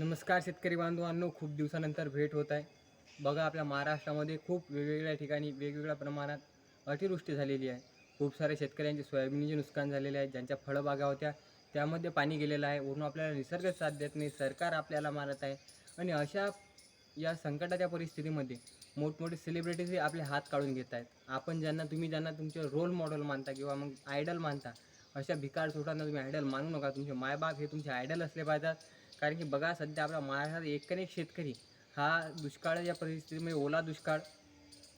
नमस्कार शेतकरी बांधवांनो खूप दिवसानंतर भेट होत आहे. बघा आपल्या महाराष्ट्रामध्ये खूप वेगवेगळ्या ठिकाणी वेगवेगळ्या प्रमाणात अतिवृष्टी झालेली आहे. खूप सारे शेतकऱ्यांचे सोयाबीनचे नुकसान झालेले आहे ज्यांच्या फळबागा होत्या त्यामध्ये पाणी गेलेलं आहे. वरून आपल्याला निसर्ग साथ देत नाही सरकार आपल्याला मारत आहे. आणि अशा या संकटाच्या परिस्थितीमध्ये मोठमोठे सेलिब्रिटीजही आपले हात काढून घेत आहेत. आपण ज्यांना तुम्ही ज्यांना तुमचे रोल मॉडेल मानता किंवा मग आयडल मानता अशा भिकार चोटांना तुम्ही आयडल मानू नका. तुमचे मायबाप हे तुमचे आयडल असले पाहिजेत. कारण की बघा सध्या आपल्या महाराष्ट्रात एक एक शेतकरी हा दुष्काळ या परिस्थितीमध्ये ओला दुष्काळ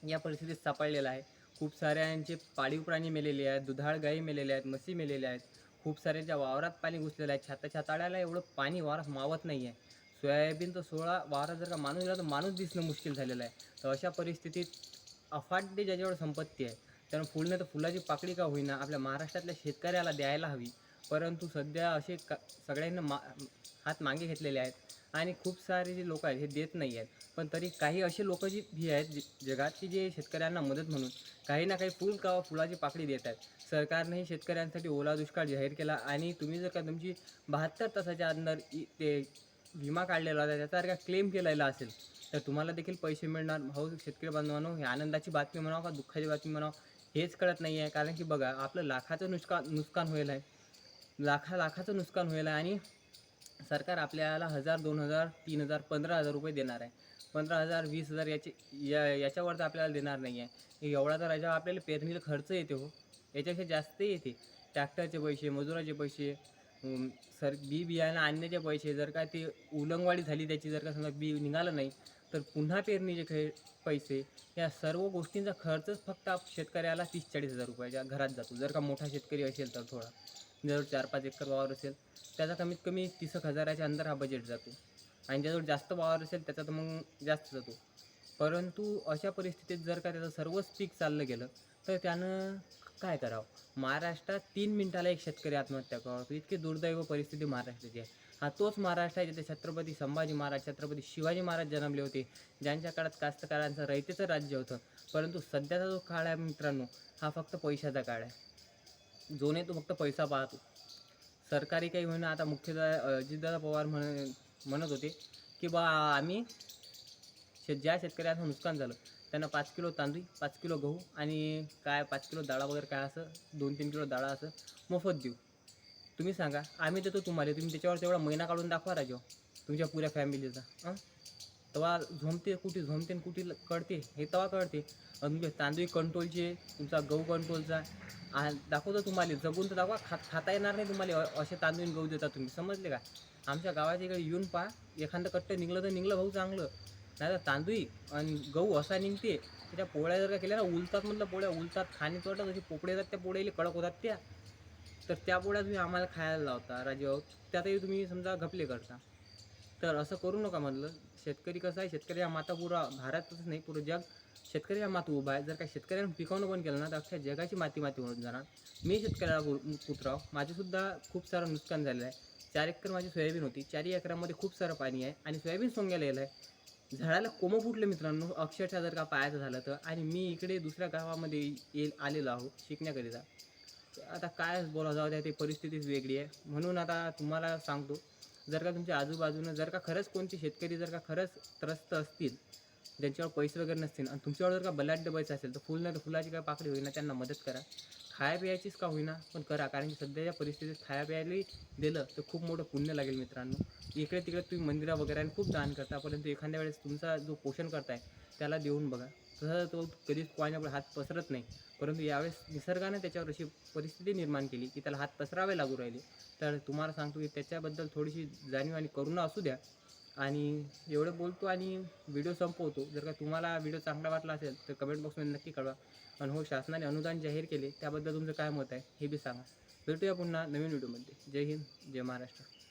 या परिस्थितीत सापडलेला आहे. खूप साऱ्यांचे पाळीव प्राणी मेलेले आहेत दुधाळ गायी मेलेल्या आहेत म्हशी मेलेल्या आहेत. खूप साऱ्यांच्या वावरात पाणी घुसलेलं आहे. छाता छाताळ्याला एवढं पाणी वावरात मावत नाही आहे. सोयाबीन तर सोळा वावरात जर का माणूस गेला तर माणूस दिसणं मुश्किल झालेलं आहे. तर अशा परिस्थितीत अफाट ज्याच्यावर संपत्ती आहे त्यानं फुलने तर फुलाची पाकळी का होईना आपल्या महाराष्ट्रातल्या शेतकऱ्याला द्यायला हवी. परंतु सध्या असे का सगळ्यांना मा हात मागे घेतलेले आहेत आणि खूप सारे जे लोक आहेत हे देत नाही आहेत. पण तरी काही असे लोक जी भी आहेत जे- जगात की जे शेतकऱ्यांना मदत म्हणून काही ना काही फुल का फुलाची पाकळी देत आहेत. सरकारनेही शेतकऱ्यांसाठी ओला दुष्काळ जाहीर केला आणि तुम्ही जर का तुमची बहात्तर तासाच्या अंदर इ- ते विमा काढलेला होता त्याचा जर का क्लेम केलेला असेल तर तुम्हाला देखील पैसे मिळणार. भाऊ शेतकरी बांधवांनो हे आनंदाची बातमी म्हणावं का दुःखाची बातमी म्हणावं? हेच कळत नाही आहे कारण की बघा आपलं लाखाचं नुकसान नुकसान होईल आहे. लाखा लाखाचं नुकसान होईल आणि सरकार आपल्याला हजार दोन हजार तीन हजार पंधरा हजार रुपये देणार आहे. पंधरा हजार वीस हजार याचे या याच्यावर तर आपल्याला देणार नाही आहे. एवढा तर याच्यावर आपल्याला पेरणीला खर्च येते हो. याच्यापेक्षा जास्त येते. ट्रॅक्टरचे पैसे मजुराचे पैसे सर बी बियाणं आणण्याचे पैसे जर का ते उलंगवाडी झाली त्याची जर का समजा बी निघालं नाही तर पुन्हा पेरणीचे खे पैसे या सर्व गोष्टींचा खर्चच फक्त शेतकऱ्याला तीस चाळीस हजार रुपयाच्या घरात जातो. जर का मोठा शेतकरी असेल तर थोडा. ज्याजवळ चार पाच एकर वावर असेल त्याचा कमीत कमी तीस एक हजाराच्या अंदर हा बजेट जातो. आणि ज्याजवळ जास्त वावर असेल त्याचा तर मग जास्त जातो. परंतु अशा परिस्थितीत जर का त्याचं सर्वच पीक चाललं गेलं तर त्यानं काय करावं? महाराष्ट्रात तीन मिनिटाला एक शेतकरी आत्महत्या करावं. इतकी दुर्दैव परिस्थिती महाराष्ट्राची आहे. हा तोच महाराष्ट्र आहे जिथे छत्रपती संभाजी महाराज छत्रपती शिवाजी महाराज जन्मले होते. ज्यांच्या काळात कास्तकारांचं रयतेचं राज्य होतं. परंतु सध्याचा जो काळ आहे मित्रांनो हा फक्त पैशाचा काळ आहे. जो नाही तो फक्त पैसा पाहतो. सरकारी काही म्हणून आता मुख्यतः अजितदादा पवार म्हण म्हणत होते की बा आम्ही शेत ज्या शेतकऱ्यांचं नुकसान झालं त्यांना पाच किलो तांदूळ पाच किलो गहू आणि काय पाच किलो डाळा वगैरे काय असं दोन तीन किलो डाळा असं मोफत देऊ. तुम्ही सांगा. आम्ही देतो तुम्हाला. तुम्ही त्याच्यावर तेवढा महिना काढून दाखवा राजो. तुमच्या पुऱ्या फॅमिलीचा हां तेव्हा झोमते कुठे झोमते आणि कुठे कळते हे तेव्हा कळते. अजून तांदूळ कंट्रोलचे तुमचा गहू कंट्रोलचा आ दाखवतो तुम्हाला जगून तर दाखवा खा खाता येणार नाही तुम्हाला असे तांदूळ गहू देता तुम्ही समजले का? आमच्या गावाच्या इकडे येऊन पहा एखादं कट्ट निघलं तर निघलं भाऊ चांगलं. नाही तर तांदूळी आणि गहू असा निघते त्याच्या पोळ्या जर का केल्या ना उलतात म्हटलं पोळ्या उलतात खाणे वाटत जशी पोपडे येतात त्या पोळ्याला कडक होतात त्या. तर त्या पोळ्या तुम्ही आम्हाला खायला लावता राजेभाऊ. त्यातही तुम्ही समजा घपले करता. तर असं करू नका म्हटलं शेतकरी कसं आहे? शेतकरी हा माता पुरा भारतच नाही पुरं जग. शेतकरी हा माता उभा आहे. जर काय शेतकऱ्यांना पिकवणं पण केलं ना तर अख्ख्या जगाची माती माती होऊन जाणार. मी शेतकऱ्याला पु- पुत्राव. माझेसुद्धा खूप सारं नुकसान झालेलं आहे. चार एकर माझी सोयाबीन होती. चारही एकरामध्ये खूप सारं पाणी आहे आणि सोयाबीन सोंग्याला गेलं आहे. झाडाला कोमं फुटलं मित्रांनो. अक्षरशः जर का पाहायचं झालं तर. आणि मी इकडे दुसऱ्या गावामध्ये येईल आलेलो आहो शिकण्याकरिता. आता काय बोला जाऊ द्या ते परिस्थितीच वेगळी आहे. म्हणून आता तुम्हाला सांगतो. जर का तुमच्या आजूबाजूनं जर का खरंच कोणते शेतकरी जर का खरंच त्रस्त असतील ज्यांच्यावर पैसे वगैरे नसतील आणि तुमच्यावर जर का बलाढ्य डबायचं असेल तर फुल नाही तर फुलाची काय पाकडी होईना त्यांना मदत करा. खाया प्यायचीच का होईना पण करा. कारण की सध्याच्या परिस्थितीत खाया प्यायला दिलं तर खूप मोठं पुण्य लागेल मित्रांनो. इकडे तिकडे तुम्ही मंदिरा वगैरे आणि खूप दान करता परंतु एखाद्या वेळेस तुमचा जो पोषण करताय त्याला देऊन बघा. तसं तो कधीच कोणाच्याकडे हात पसरत नाही. परंतु यावेळेस निसर्गाने त्याच्यावर अशी परिस्थिती निर्माण केली की त्याला हात पसरावे लागू राहिले. तर तुम्हाला सांगतो की त्याच्याबद्दल थोडीशी जाणीव आणि करुणा असू द्या. आणि एवढं बोलतो आणि व्हिडिओ संपवतो. जर का तुम्हाला व्हिडिओ चांगला वाटला असेल तर कमेंट बॉक्समध्ये नक्की कळवा. आणि हो शासनाने अनुदान जाहीर केले त्याबद्दल तुमचं काय मत आहे हे बी सांगा. भेटूया पुन्हा नवीन व्हिडिओमध्ये. जय हिंद जय महाराष्ट्र.